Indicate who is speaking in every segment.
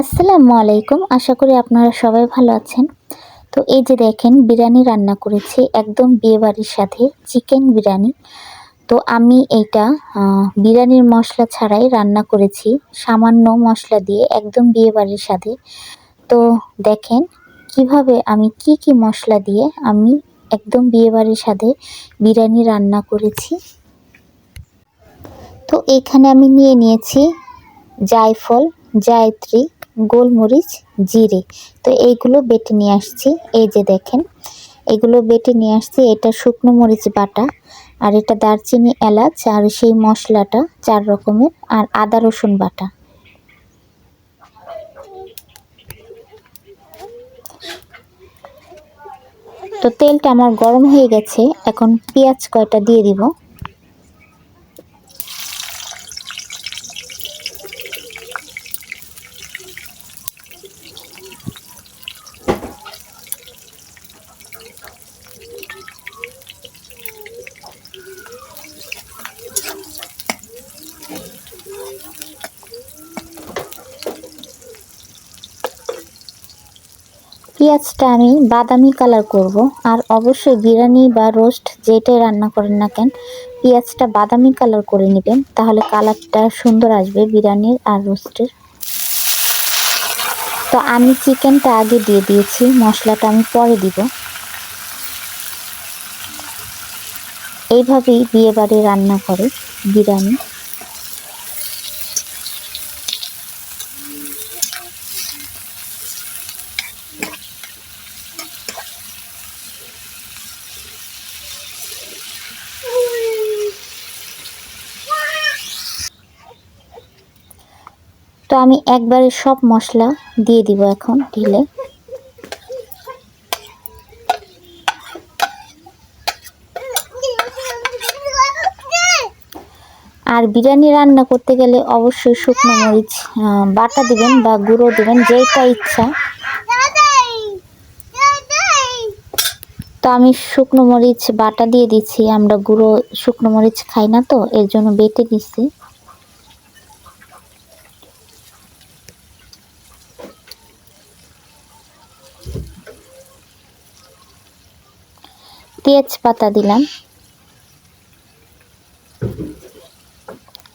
Speaker 1: আসসালামু আলাইকুম। আশা করি আপনারা সবাই ভালো আছেন। তো এই যে দেখেন, বিরিয়ানি রান্না করেছি একদম বিয়েবাড়ির সাথে, চিকেন বিরিয়ানি। তো আমি এইটা বিরিয়ানির মশলা ছাড়াই রান্না করেছি, সামান্য মশলা দিয়ে একদম বিয়েবাড়ির সাথে। তো দেখেন, কীভাবে আমি কি কি মশলা দিয়ে আমি একদম বিয়েবাড়ির সাথে বিরিয়ানি রান্না করেছি। তো এখানে আমি নিয়ে নিয়েছি জায়ফল, জায়ত্রী গোলমরিচ, জিরে। তো এইগুলো বেটে নিয়ে আসছি। এই যে দেখেন, এগুলো বেটে নিয়ে আসছি। এটা শুকনো মরিচ বাটা আর এটা দারচিনি এলাচ আর সেই মশলাটা চার রকমের আর আদা রসুন বাটা। তো তেলটা আমার গরম হয়ে গেছে। এখন পেঁয়াজ কয়টা দিয়ে দিব? পেঁয়াজটা আমি বাদামি কালার করব। আর অবশ্যই বিরিয়ানি বা রোস্ট যেটাই রান্না করেন না কেন, পেঁয়াজটা বাদামি কালার করে নেবেন, তাহলে কালারটা সুন্দর আসবে বিরিয়ানির আর রোস্টের তো আমি চিকেনটা আগে দিয়ে দিয়েছি, মশলাটা আমি পরে দিব। এইভাবেই বিয়েবাড়ি রান্না করে বিরিয়ানি তো আমি একবারে সব মশলা দিয়ে দিব এখন ঢিলে। আর বিরিয়ানি রান্না করতে গেলে অবশ্যই শুকনো মরিচ বাটা দিবেন বা গুঁড়ো দিবেন যেটা ইচ্ছা। তো আমি শুকনো মরিচ বাটা দিয়ে দিচ্ছি, আমরা গুঁড়ো শুকনো মরিচ খাই না তো, এর জন্য বেটে দিচ্ছি তেজপাতা দিলাম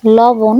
Speaker 1: লবণ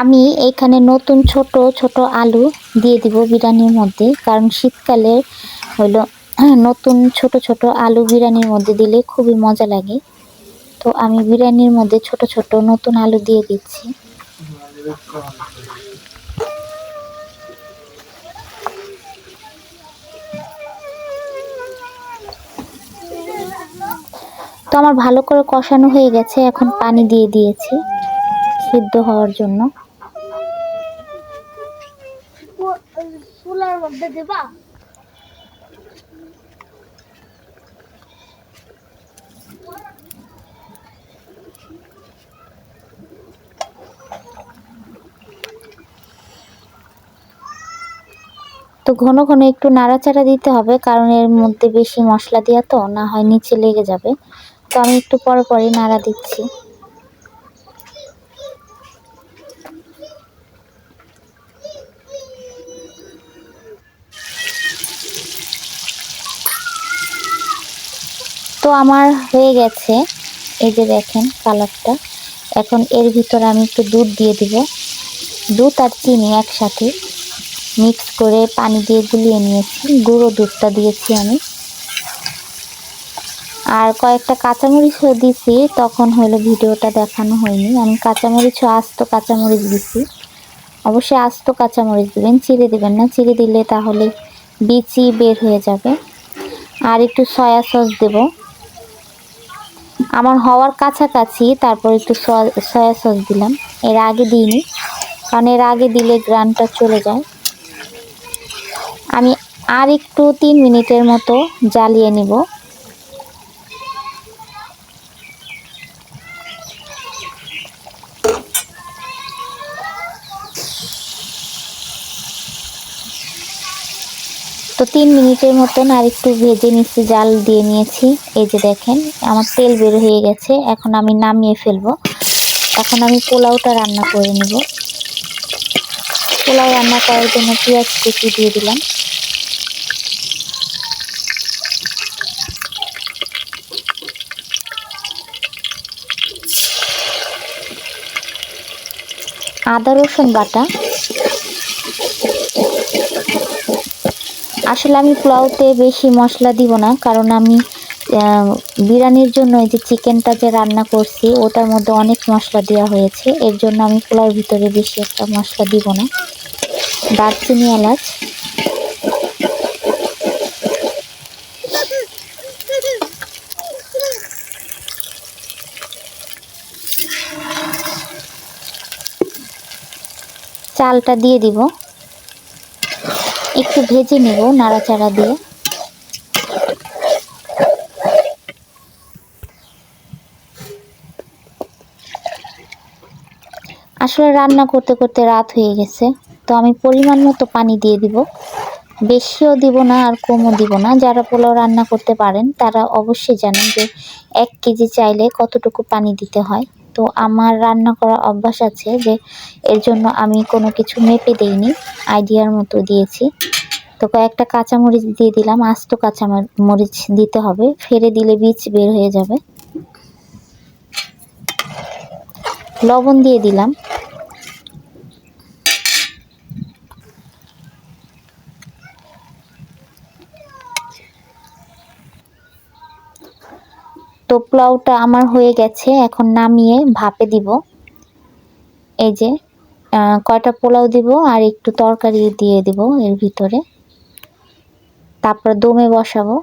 Speaker 1: আমি এখানে নতুন ছোট ছোট আলু দিয়ে দিব বিরিয়ানির মধ্যে। কারণ শীতকালে হলো নতুন ছোট ছোট আলু বিরিয়ানির মধ্যে দিলে খুবই মজা লাগে। তো আমি বিরিয়ানির মধ্যে ছোট ছোট নতুন আলু দিয়ে দিচ্ছি। তো আমার ভালো করে কষানো হয়ে গেছে, এখন পানি দিয়ে দিয়েছি সিদ্ধ হওয়ার জন্য।
Speaker 2: মধ্যে দেবা?
Speaker 1: তো ঘন ঘন একটু নাড়াচাড়া দিতে হবে, কারণ এর মধ্যে বেশি মশলা দেওয়া তো, না হয় নিচে লেগে যাবে। তো আমি একটু পরে পরে নাড়া দিচ্ছি। তো আমার হয়ে গেছে। এই যে দেখেন কালারটা। এখন এর ভিতরে আমি একটু দুধ দিয়ে দিব। দুধ আর চিনি একসাথে মিক্স করে পানি দিয়ে গুলিয়ে নিয়েছি। গুঁড়ো দুধটা দিয়েছি আমি। আর কয়েকটা কাঁচামরিচও দিছি। তখন হলো ভিডিওটা দেখানো হয়নি। আমি কাঁচামরিচও, আস্ত কাঁচামরিচ দিছি। অবশ্যই আস্ত কাঁচামরিচ দিবেন। চিড়ে দিবেন না। চিড়ে দিলে তাহলে বিচি বের হয়ে যাবে। আর একটু সয়া সস দেব। আমার হওয়ার কাছাকাছি তারপর একটু সয়া সস দিলাম। এর আগে দিইনি, কারণ এর আগে দিলে গ্রানটা চলে যায়। আমি আর একটু তিন মিনিটের মতো জ্বালিয়ে নিব। তো তিন মিনিটের মতন আর একটু ভেজে নিচ্ছি, জাল দিয়ে নিয়েছি। এই যে দেখেন, আমার তেল বের হয়ে গেছে, এখন আমি নামিয়ে ফেলব। এখন আমি পোলাওটা রান্না করে নেব। পোলাও রান্না করার জন্য পেঁয়াজ কুচি দিয়ে দিলাম। আদা রসুন বাটা। আসলে আমি পোলাওতে বেশি মশলা দিব না, কারণ আমি বিরিয়ানির জন্য এই যে চিকেনটা যে রান্না করছি, ওটার মধ্যে অনেক মশলা দেওয়া হয়েছে। এর জন্য আমি পোলাওর ভিতরে বেশি একটা মশলা দিব না। দারচিনি, এলাচ। চালটা দিয়ে দিব। একটু ভেজে নেব নাড়াচাড়া দিয়ে। আসলে রান্না করতে করতে রাত হয়ে গেছে, তো আমি পরিমাণ মতো পানি দিয়ে দিব। বেশিও দিব না আর কমও দিব না। যারা পোলাও রান্না করতে পারেন, তারা অবশ্যই জানেন যে এক কেজি চাইলে কতটুকু পানি দিতে হয়। তো আমার রান্না করা অভ্যাস আছে যে এর জন্য আমি কোনো কিছু মেপে দেইনি, আইডিয়ার মতো দিয়েছি। তো কয়েকটা কাঁচামরিচ দিয়ে দিলাম, আস্ত কাঁচা মরিচ দিতে হবে ফেরে দিলে বীজ বের হয়ে যাবে। লবণ দিয়ে দিলাম। পোলাওটা আমার হয়ে গেছে, এখন নামিয়ে ভাপে দিব। এই যে কয়টা পোলাও দিব আর একটু তরকারি দিয়ে দিব এর ভিতরে। তারপর দমে বসাবো।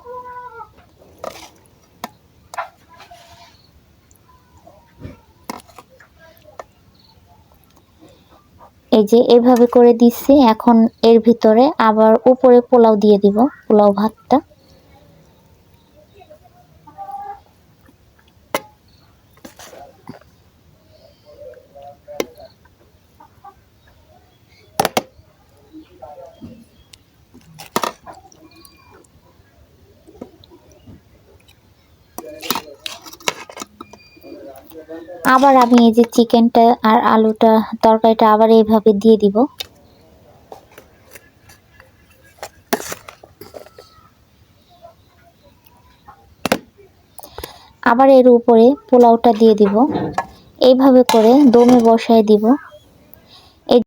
Speaker 1: এই যে, এভাবে করে দিচ্ছি, এখন এর ভিতরে আবার উপরে পোলাও দিয়ে দিব, পোলাও ভাতটা। আবার আমি এই যে চিকেনটা আর আলুটা, তরকারিটা আবার এইভাবে দিয়ে দিব। আবার এর উপরে পোলাওটা দিয়ে দিব। এইভাবে করে দমে বসায় দিব।